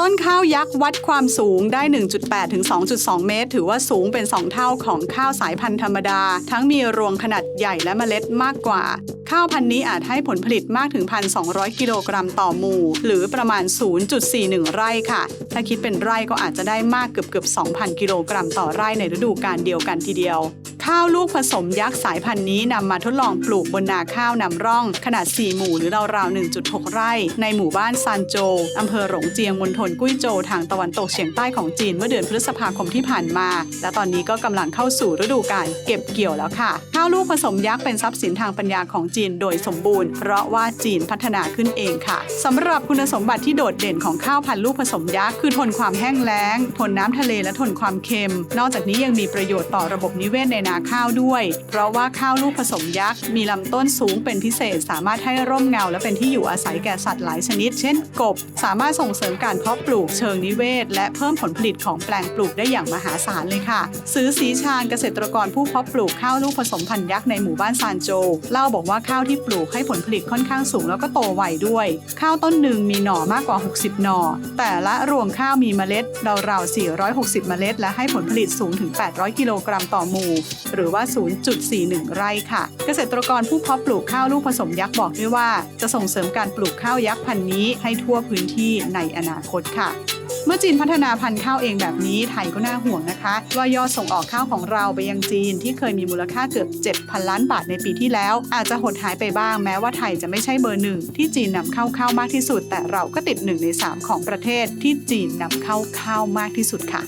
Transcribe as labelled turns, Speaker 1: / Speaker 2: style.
Speaker 1: ต้นข้าวยักษ์วัดความสูงได้ 1.8 ถึง 2.2 เมตร ถือว่าสูงเป็น 2 เท่าของข้าวสายพันธุ์ธรรมดา ทั้งมีรวงขนาดใหญ่และเมล็ดมากกว่า ข้าวพันธุ์นี้อาจให้ผลผลิตมากถึง 1,200 กิโลกรัมต่อหมู่ หรือประมาณ 0.41 ไร่ค่ะ ถ้าคิดเป็นไร่ก็อาจจะได้มากเกือบเกือบ2,000 กิโลกรัมต่อไร่ในฤดูกาลเดียวกันทีเดียว ข้าวลูกผสมยักษ์สายพันธุ์นี้นำมาทดลองปลูกบนนาข้าวนำร่อง ขนาด 4 หมู่หรือราวๆ 1.6 ไร่ ในหมู่บ้านซานโจวอำเภอหลงเจียงมณฑลกุ้ยโจวทางตะวันตกเฉียงใต้ของจีนเมื่อเดือนพฤษภาคมที่ผ่านมา และตอนนี้ก็กำลังเข้าสู่ฤดูการเก็บเกี่ยวแล้วค่ะ ข้าวลูกผสมยักษ์เป็นทรัพย์สินทางปัญญาของจีนโดยสมบูรณ์ เพราะว่าจีนพัฒนาขึ้นเองค่ะสำหรับคุณสมบัติที่โดดเด่นของข้าวพันธุ์ลูกผสมยักษ์คือทนความแห้งแล้ง ทนน้ำทะเลและทนความเค็ม นอกจากนี้ยังมีประโยชน์ต่อระบบนิเวศในนาข้าวด้วย เพราะว่าข้าวลูกผสมยักษ์ มีลำต้นสูงเป็นพิเศษ สามารถให้ร่มเงาและเป็นที่อยู่อาศัยแก่สัตว์หลายชนิด เช่นกบ สามารถส่งเสริมการเพาะปลูกเชิงนิเวศ และเพิ่มผลผลิตของแปลงปลูกได้อย่างมหาศาลเลยค่ะ ซื้อสีชาญเกษตรกรผู้เพาะปลูกข้าวลูกผสมพันธุ์ยักษ์ในหมู่บ้านซานโจเล่าบอกว่าข้าวที่ปลูกให้ผลผลิตค่อนข้างสูงแล้วก็โตไวด้วย ข้าวต้นหนึ่งมีหน่อมากกว่า 60 หน่อ แต่ละรวงข้าวมีเมล็ดราวๆ460 เมล็ด และให้ผลผลิตสูงถึง 800 กิโลกรัมต่อหมู่หรือว่า 0.41 ไร่ค่ะ เกษตรกรผู้เพาะปลูกข้าวลูกผสมยักษ์บอกด้วยว่า จะส่งเสริมการปลูกข้าวยักษ์พันธุ์นี้ให้ทั่วพื้นที่ในอนาคตค่ะเมื่อจีนพัฒนาพันธุ์ข้าวเองแบบนี้ไทยก็น่าห่วงนะคะ ว่ายอดส่งออกข้าวของเราไปยังจีนที่เคยมีมูลค่าเกือบ 7,000 ล้านบาทในปีที่แล้ว อาจจะหดหายไปบ้างแม้ว่าไทยจะไม่ใช่เบอร์หนึ่งที่จีนนำเข้าข้าวมากที่สุด แต่เราก็ติดหนึ่งใน 3 ของประเทศที่จีนนำเข้าข้าวมากที่สุดค่ะ